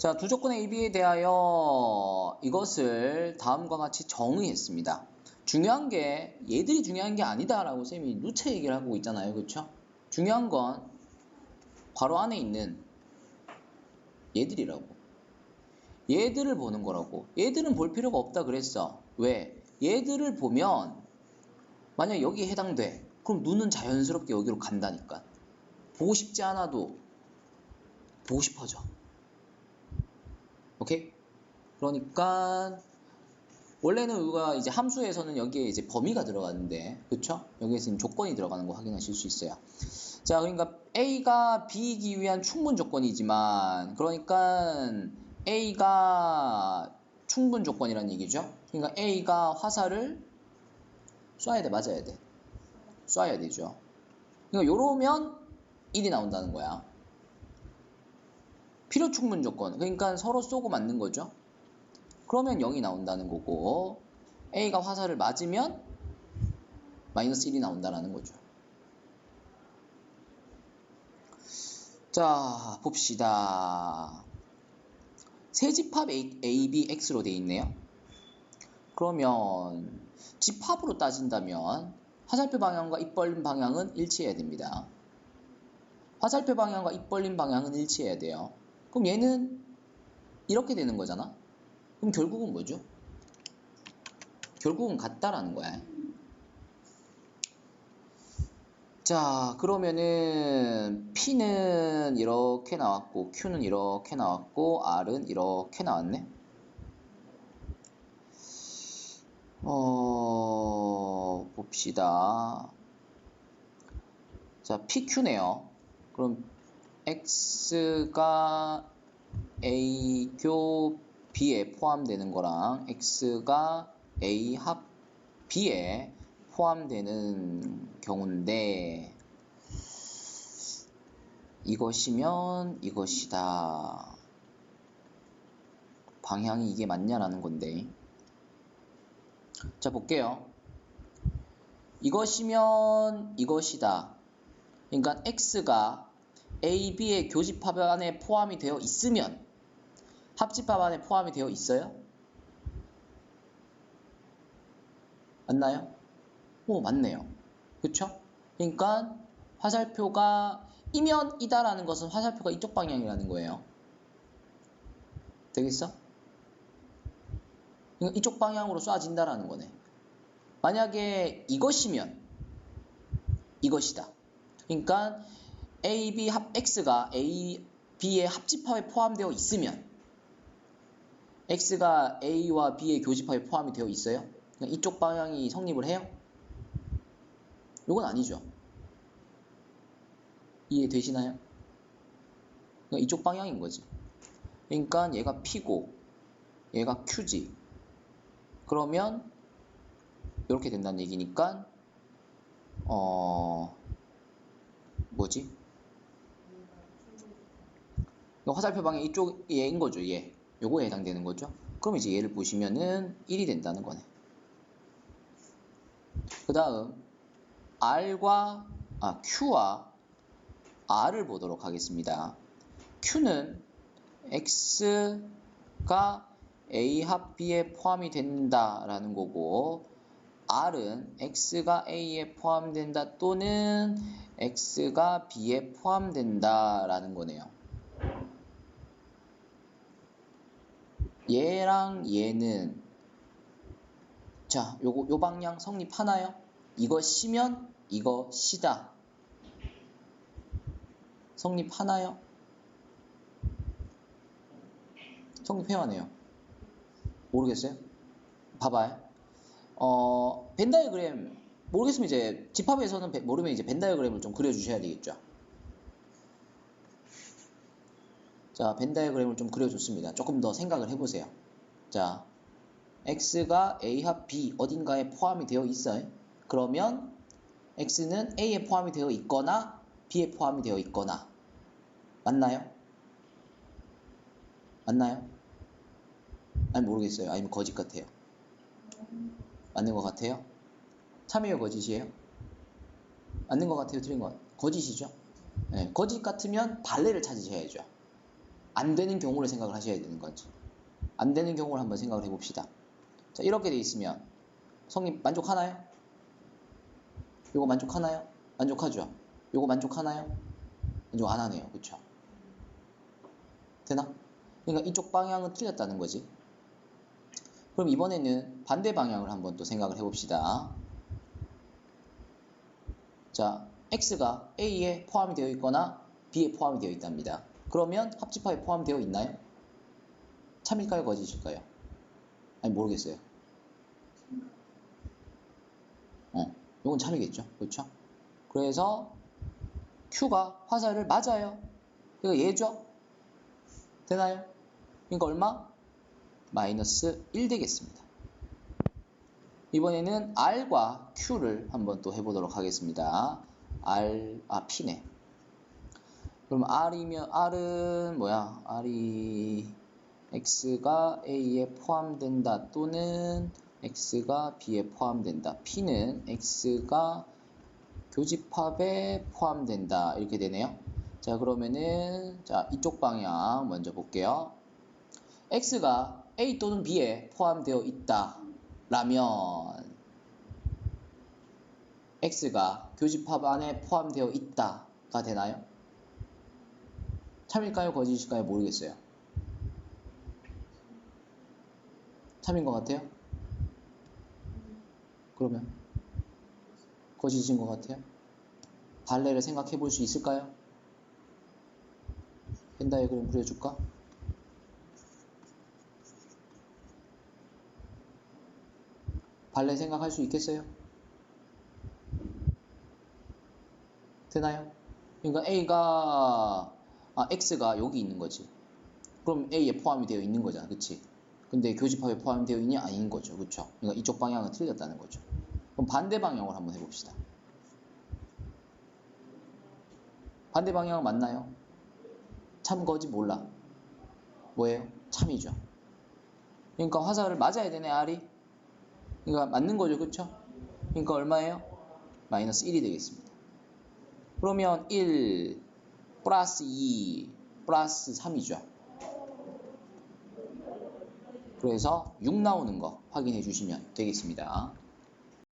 자, 두 조건 AB에 대하여 이것을 다음과 같이 정의했습니다. 중요한 게 얘들이 중요한 게 아니다라고 쌤이 누차 얘기를 하고 있잖아요. 그렇죠? 중요한 건 괄호 안에 있는 얘들이라고. 얘들을 보는 거라고. 얘들은 볼 필요가 없다 그랬어. 왜? 얘들을 보면 만약 여기에 해당돼. 그럼 눈은 자연스럽게 여기로 간다니까. 보고 싶지 않아도 보고 싶어져. 오케이? 그러니까 원래는 우리가 이제 함수에서는 여기에 이제 범위가 들어가는데 그쵸? 여기에서는 조건이 들어가는 거 확인하실 수 있어요. 자, 그러니까 A가 B이기 위한 충분 조건이지만 그러니까 A가 충분 조건이라는 얘기죠. 그러니까 A가 화살을 쏴야 돼, 맞아야 돼. 쏴야 되죠. 그러니까 요러면 1이 나온다는 거야. 필요 충분 조건. 그러니까 서로 쏘고 맞는 거죠. 그러면 0이 나온다는 거고 A가 화살을 맞으면 마이너스 1이 나온다는 거죠. 자, 봅시다. 세 집합 A, A, B, X로 되어 있네요. 그러면 집합으로 따진다면 화살표 방향과 입 벌린 방향은 일치해야 됩니다. 화살표 방향과 입 벌린 방향은 일치해야 돼요. 그럼 얘는 이렇게 되는 거잖아. 그럼 결국은 뭐죠? 결국은 같다라는 거야. 자, 그러면은 P는 이렇게 나왔고 Q는 이렇게 나왔고 R은 이렇게 나왔네. 어, 봅시다. 자, PQ네요. 그럼 X가 A 교 B에 포함되는 거랑 X가 A 합 B에 포함되는 경우인데 이것이면 이것이다. 방향이 이게 맞냐라는 건데. 자, 볼게요. 이것이면 이것이다. 그러니까 X가 A, B의 교집 합 안에 포함이 되어 있으면 합집 합 안에 포함이 되어 있어요? 맞나요? 오, 맞네요. 그쵸? 그러니까 화살표가 이면이다라는 것은 화살표가 이쪽 방향이라는 거예요. 되겠어? 이쪽 방향으로 쏴진다라는 거네. 만약에 이것이면 이것이다. 그러니까 A, B 합 X가 A, B의 합집합에 포함되어 있으면 X가 A와 B의 교집합에 포함이 되어 있어요? 그러니까 이쪽 방향이 성립을 해요? 이건 아니죠. 이해되시나요? 그러니까 이쪽 방향인 거지. 그러니까 얘가 P고 얘가 Q지. 그러면 이렇게 된다는 얘기니까 어 뭐지? 화살표 방향 이쪽 얘인 거죠. 얘. 요거에 해당되는 거죠. 그럼 이제 얘를 보시면은 1이 된다는 거네. 그 다음 R과 아 Q와 R을 보도록 하겠습니다. Q는 X가 A 합 B에 포함이 된다라는 거고 R은 X가 A에 포함된다 또는 X가 B에 포함된다라는 거네요. 얘랑 얘는 자, 요거 요 방향 성립하나요? 이것이면 이것이다. 성립하나요? 성립해야하네요. 모르겠어요? 봐봐요. 어, 벤다이그램 모르겠으면 이제 집합에서는 모르면 이제 벤다이그램을 좀 그려주셔야 되겠죠. 자, 벤다이그램을 좀 그려줬습니다. 조금 더 생각을 해보세요. 자, x가 a 합 b 어딘가에 포함이 되어 있어요. 그러면 x는 a에 포함이 되어 있거나 b에 포함이 되어 있거나 맞나요? 맞나요? 아니 모르겠어요. 아니면 거짓 같아요. 맞는 것 같아요? 참이에요 거짓이에요? 맞는 것 같아요? 틀린 것 같아요? 거짓이죠? 네, 거짓 같으면 발레를 찾으셔야죠. 안 되는 경우를 생각을 하셔야 되는 거지. 안 되는 경우를 한번 생각을 해봅시다. 자, 이렇게 돼 있으면 성님 만족하나요? 요거 만족하나요? 만족하죠? 요거 만족하나요? 만족 안 하네요. 그쵸? 되나? 그러니까 이쪽 방향은 틀렸다는 거지. 그럼 이번에는 반대 방향을 한번 또 생각을 해봅시다. 자, x가 a에 포함이 되어 있거나 b에 포함이 되어 있답니다. 그러면 합집합에 포함되어 있나요? 참일까요? 거짓일까요? 아니 모르겠어요. 어, 이건 참이겠죠. 그렇죠? 그래서 Q가 화살을 맞아요. 이거 얘죠? 되나요? 그러니까 얼마? 마이너스 1 되겠습니다. 이번에는 R과 Q를 한번 또 해보도록 하겠습니다. R, 아, P네. 그럼 R이면, R은 뭐야? R이 X가 A에 포함된다 또는 X가 B에 포함된다. P는 X가 교집합에 포함된다. 이렇게 되네요. 자, 그러면은, 자, 이쪽 방향 먼저 볼게요. X가 A 또는 B에 포함되어 있다. 라면, X가 교집합 안에 포함되어 있다가 되나요? 참일까요? 거짓일까요? 모르겠어요. 참인 것 같아요? 그러면 거짓인 것 같아요? 발레를 생각해 볼 수 있을까요? 펜다에 그럼 그려줄까? 발레 생각할 수 있겠어요? 되나요? 그러니까 A가 아 X가 여기 있는 거지. 그럼 A에 포함이 되어 있는 거잖아, 그치? 근데 교집합에 포함되어 있냐? 아닌 거죠, 그쵸? 그러니까 이쪽 방향은 틀렸다는 거죠. 그럼 반대 방향으로 한번 해봅시다. 반대 방향은 맞나요? 참 거지 몰라. 뭐예요? 참이죠. 그러니까 화살을 맞아야 되네, R이. 그러니까 맞는 거죠, 그쵸? 그러니까 얼마예요? 마이너스 1이 되겠습니다. 그러면 1 플러스 2 플러스 3이죠. 그래서 6 나오는 거 확인해 주시면 되겠습니다.